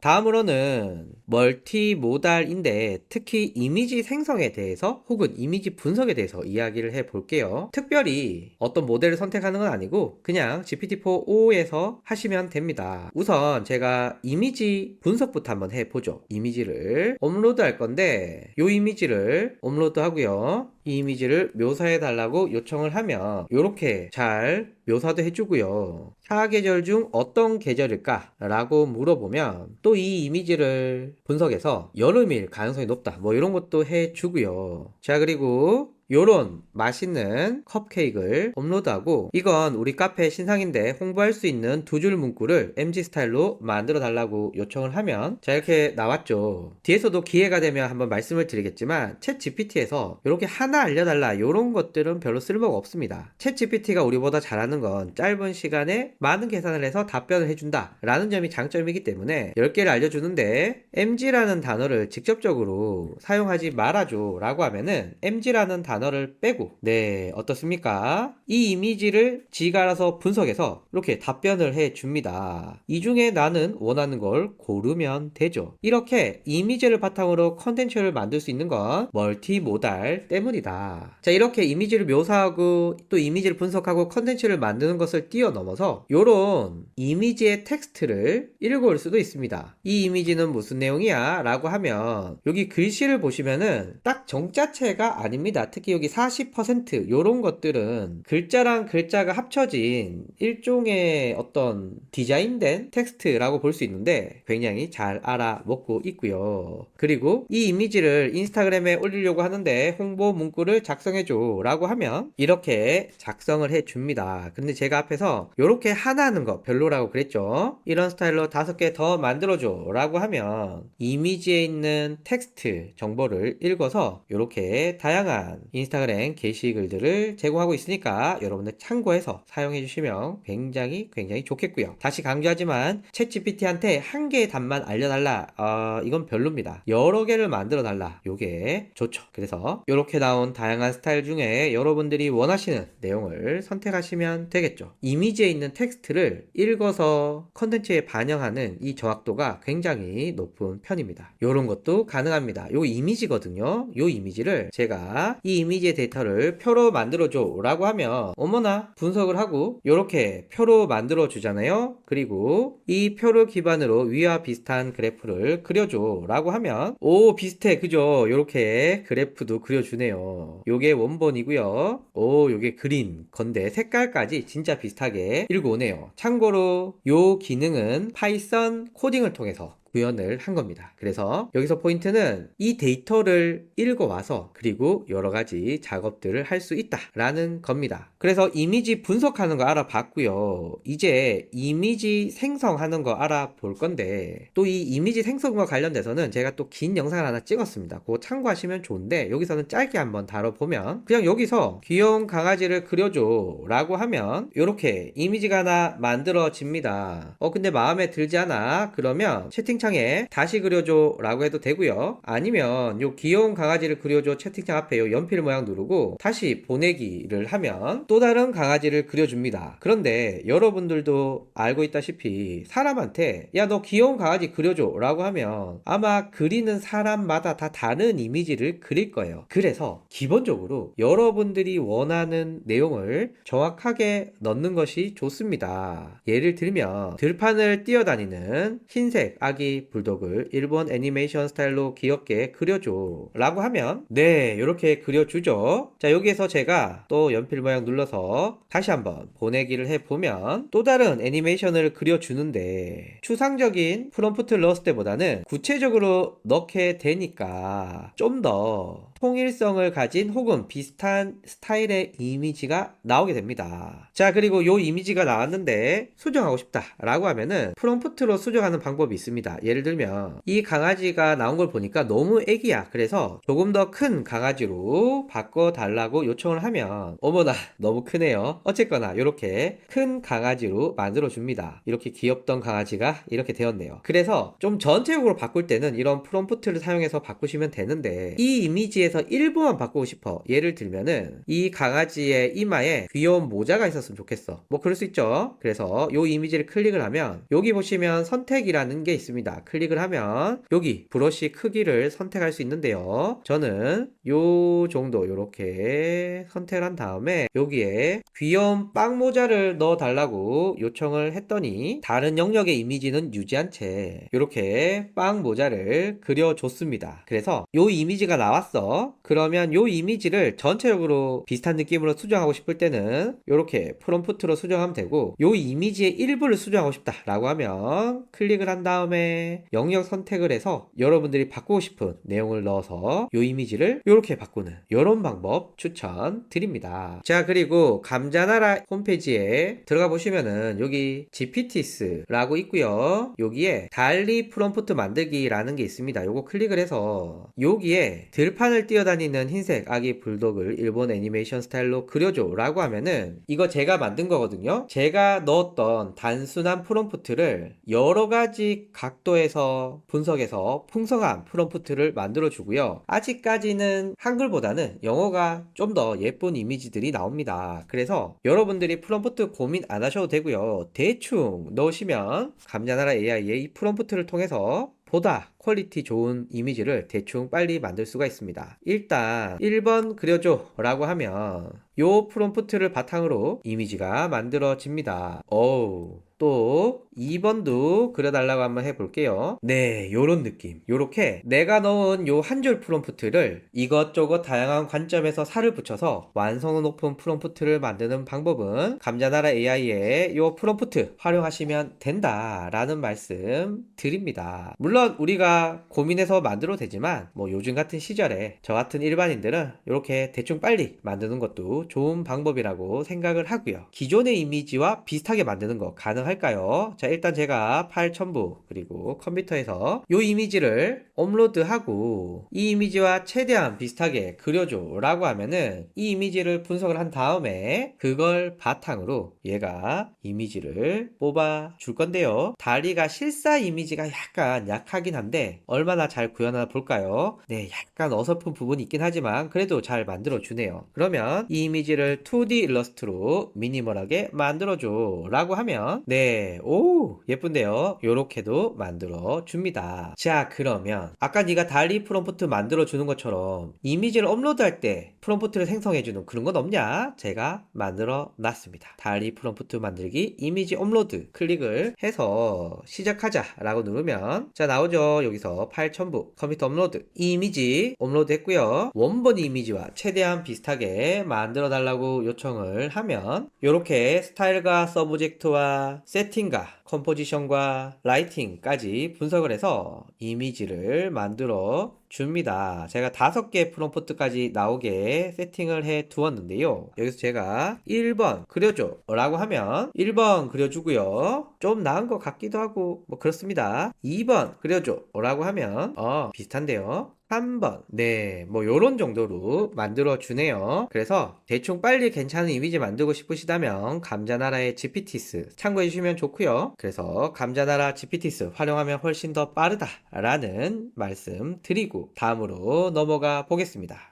다음으로는 멀티모달인데 특히 이미지 생성에 대해서 혹은 이미지 분석에 대해서 이야기를 해 볼게요. 특별히 어떤 모델을 선택하는 건 아니고 그냥 GPT-4O에서 하시면 됩니다. 우선 제가 이미지 분석부터 한번 해 보죠. 이미지를 업로드 할 건데 이 이미지를 업로드 하고요. 이 이미지를 묘사해 달라고 요청을 하면 이렇게 잘 묘사도 해주고요. 사계절 중 어떤 계절일까? 라고 물어보면 또 이 이미지를 분석해서 여름일 가능성이 높다. 뭐 이런 것도 해주고요. 자, 그리고 요런 맛있는 컵케이크를 업로드하고 이건 우리 카페 신상인데 홍보할 수 있는 두 줄 문구를 MG 스타일로 만들어 달라고 요청을 하면 자 이렇게 나왔죠. 뒤에서도 기회가 되면 한번 말씀을 드리겠지만 챗 GPT에서 이렇게 하나 알려달라 이런 것들은 별로 쓸모가 없습니다. 챗 GPT가 우리보다 잘하는 건 짧은 시간에 많은 계산을 해서 답변을 해준다 라는 점이 장점이기 때문에 10개를 알려주는데 MG라는 단어를 직접적으로 사용하지 말아줘 라고 하면은 MG라는 단어 단어를 빼고 네 어떻습니까? 이 이미지를 지가 알아서 분석해서 이렇게 답변을 해 줍니다. 이 중에 나는 원하는 걸 고르면 되죠. 이렇게 이미지를 바탕으로 컨텐츠를 만들 수 있는 건 멀티모달 때문이다. 자 이렇게 이미지를 묘사하고 또 이미지를 분석하고 컨텐츠를 만드는 것을 뛰어넘어서 이런 이미지의 텍스트를 읽어올 수도 있습니다. 이 이미지는 무슨 내용이야? 라고 하면 여기 글씨를 보시면은 딱 정자체가 아닙니다. 특히 여기 40% 요런 것들은 글자랑 글자가 합쳐진 일종의 어떤 디자인된 텍스트라고 볼 수 있는데 굉장히 잘 알아먹고 있고요. 그리고 이 이미지를 인스타그램에 올리려고 하는데 홍보 문구를 작성해줘 라고 하면 이렇게 작성을 해줍니다. 근데 제가 앞에서 이렇게 하나 하는 거 별로라고 그랬죠. 이런 스타일로 다섯 개 더 만들어줘 라고 하면 이미지에 있는 텍스트 정보를 읽어서 이렇게 다양한 인스타그램 게시 글들을 제공하고 있으니까 여러분들 참고해서 사용해 주시면 굉장히 굉장히 좋겠고요. 다시 강조하지만 챗 GPT한테 한 개의 답만 알려달라. 어, 이건 별로입니다. 여러 개를 만들어 달라. 요게 좋죠. 그래서 이렇게 나온 다양한 스타일 중에 여러분들이 원하시는 내용을 선택하시면 되겠죠. 이미지에 있는 텍스트를 읽어서 컨텐츠에 반영하는 이 정확도가 굉장히 높은 편입니다. 이런 것도 가능합니다. 요 이미지거든요. 요 이미지를 제가 이 이미지의 데이터를 표로 만들어줘 라고 하면 어머나 분석을 하고 이렇게 표로 만들어 주잖아요. 그리고 이 표를 기반으로 위와 비슷한 그래프를 그려줘 라고 하면 오 비슷해. 그죠? 이렇게 그래프도 그려주네요. 요게 원본이고요. 오 요게 그린. 건데 색깔까지 진짜 비슷하게 읽어오네요. 참고로 요 기능은 파이썬 코딩을 통해서 구현을 한 겁니다. 그래서 여기서 포인트는 이 데이터를 읽어와서 그리고 여러 가지 작업들을 할 수 있다라는 겁니다. 그래서 이미지 분석하는 거 알아봤고요. 이제 이미지 생성하는 거 알아볼 건데 또 이 이미지 생성과 관련돼서는 제가 또 긴 영상을 하나 찍었습니다. 그거 참고하시면 좋은데 여기서는 짧게 한번 다뤄보면 그냥 여기서 귀여운 강아지를 그려줘 라고 하면 이렇게 이미지가 하나 만들어집니다. 어 근데 마음에 들지 않아? 그러면 채팅 창에 다시 그려줘 라고 해도 되고요. 아니면 요 귀여운 강아지를 그려줘 채팅창 앞에 요 연필 모양 누르고 다시 보내기를 하면 또 다른 강아지를 그려줍니다. 그런데 여러분들도 알고 있다시피 사람한테 야 너 귀여운 강아지 그려줘 라고 하면 아마 그리는 사람마다 다 다른 이미지를 그릴 거예요. 그래서 기본적으로 여러분들이 원하는 내용을 정확하게 넣는 것이 좋습니다. 예를 들면 들판을 뛰어다니는 흰색 아기 불독을 일본 애니메이션 스타일로 귀엽게 그려줘 라고 하면 네 이렇게 그려주죠. 자 여기에서 제가 또 연필 모양 눌러서 다시 한번 보내기를 해보면 또 다른 애니메이션을 그려주는데 추상적인 프롬프트를 넣었을 때보다는 구체적으로 넣게 되니까 좀더 통일성을 가진 혹은 비슷한 스타일의 이미지가 나오게 됩니다. 자 그리고 요 이미지가 나왔는데 수정하고 싶다 라고 하면은 프롬프트로 수정하는 방법이 있습니다. 예를 들면 이 강아지가 나온 걸 보니까 너무 애기야. 그래서 조금 더 큰 강아지로 바꿔 달라고 요청을 하면 어머나 너무 크네요. 어쨌거나 이렇게 큰 강아지로 만들어 줍니다. 이렇게 귀엽던 강아지가 이렇게 되었네요. 그래서 좀 전체적으로 바꿀 때는 이런 프롬프트를 사용해서 바꾸시면 되는데 이 이미지에 중에서 일부만 바꾸고 싶어. 예를 들면은 이 강아지의 이마에 귀여운 모자가 있었으면 좋겠어. 뭐 그럴 수 있죠. 그래서 요 이미지를 클릭을 하면 여기 보시면 선택이라는 게 있습니다. 클릭을 하면 여기 브러쉬 크기를 선택할 수 있는데요. 저는 요 정도 요렇게 선택을 한 다음에 여기에 귀여운 빵 모자를 넣어 달라고 요청을 했더니 다른 영역의 이미지는 유지한 채 이렇게 빵 모자를 그려줬습니다. 그래서 요 이미지가 나왔어. 그러면 요 이미지를 전체적으로 비슷한 느낌으로 수정하고 싶을 때는 이렇게 프롬프트로 수정하면 되고 요 이미지의 일부를 수정하고 싶다라고 하면 클릭을 한 다음에 영역 선택을 해서 여러분들이 바꾸고 싶은 내용을 넣어서 요 이미지를 이렇게 바꾸는 이런 방법 추천드립니다. 자 그리고 감자나라 홈페이지에 들어가 보시면은 여기 GPTs라고 있고요. 여기에 달리 프롬프트 만들기라는 게 있습니다. 요거 클릭을 해서 여기에 들판을 뛰어다니는 흰색 아기 불독을 일본 애니메이션 스타일로 그려줘 라고 하면은 이거 제가 만든 거거든요. 제가 넣었던 단순한 프롬프트를 여러 가지 각도에서 분석해서 풍성한 프롬프트를 만들어 주고요. 아직까지는 한글보다는 영어가 좀 더 예쁜 이미지들이 나옵니다. 그래서 여러분들이 프롬프트 고민 안 하셔도 되고요. 대충 넣으시면 감자나라 AI의 이 프롬프트를 통해서 보다 퀄리티 좋은 이미지를 대충 빨리 만들 수가 있습니다. 일단 1번 그려줘 라고 하면 요 프롬프트를 바탕으로 이미지가 만들어집니다. 어우 또 2번도 그려달라고 한번 해볼게요. 네, 요런 느낌. 요렇게 내가 넣은 요 한 줄 프롬프트를 이것저것 다양한 관점에서 살을 붙여서 완성 높은 프롬프트를 만드는 방법은 감자나라 AI의 요 프롬프트 활용하시면 된다라는 말씀 드립니다. 물론 우리가 고민해서 만들어도 되지만 뭐 요즘 같은 시절에 저 같은 일반인들은 이렇게 대충 빨리 만드는 것도 좋은 방법이라고 생각을 하고요. 기존의 이미지와 비슷하게 만드는 거 가능 할까요? 자, 일단 제가 파일 첨부 그리고 컴퓨터에서 이 이미지를 업로드하고 이 이미지와 최대한 비슷하게 그려줘 라고 하면은 이 이미지를 분석을 한 다음에 그걸 바탕으로 얘가 이미지를 뽑아 줄 건데요. 다리가 실사 이미지가 약간 약하긴 한데 얼마나 잘 구현하나 볼까요? 네, 약간 어설픈 부분이 있긴 하지만 그래도 잘 만들어 주네요. 그러면 이 이미지를 2D 일러스트로 미니멀하게 만들어 줘 라고 하면 네, 오 예쁜데요. 요렇게도 만들어 줍니다. 자, 그러면 아까 네가 달리 프롬프트 만들어 주는 것처럼 이미지를 업로드할 때 프롬프트를 생성해 주는 그런 건 없냐? 제가 만들어 놨습니다. 달리 프롬프트 만들기 이미지 업로드 클릭을 해서 시작하자 라고 누르면 자 나오죠 여기서 파일 첨부 컴퓨터 업로드 이 이미지 업로드 했고요 원본 이미지와 최대한 비슷하게 만들어 달라고 요청을 하면 이렇게 스타일과 서브젝트와 세팅과 컴포지션과 라이팅까지 분석을 해서 이미지를 만들어 줍니다. 제가 다섯 개 프롬프트까지 나오게 세팅을 해 두었는데요. 여기서 제가 1번 그려줘 라고 하면 1번 그려주고요. 좀 나은 것 같기도 하고 뭐 그렇습니다. 2번 그려줘 라고 하면 어 비슷한데요. 3번. 네, 뭐 요런 정도로 만들어 주네요. 그래서 대충 빨리 괜찮은 이미지 만들고 싶으시다면 감자나라의 GPTs 참고해 주시면 좋고요. 그래서 감자나라 GPTs 활용하면 훨씬 더 빠르다 라는 말씀 드리고 다음으로 넘어가 보겠습니다.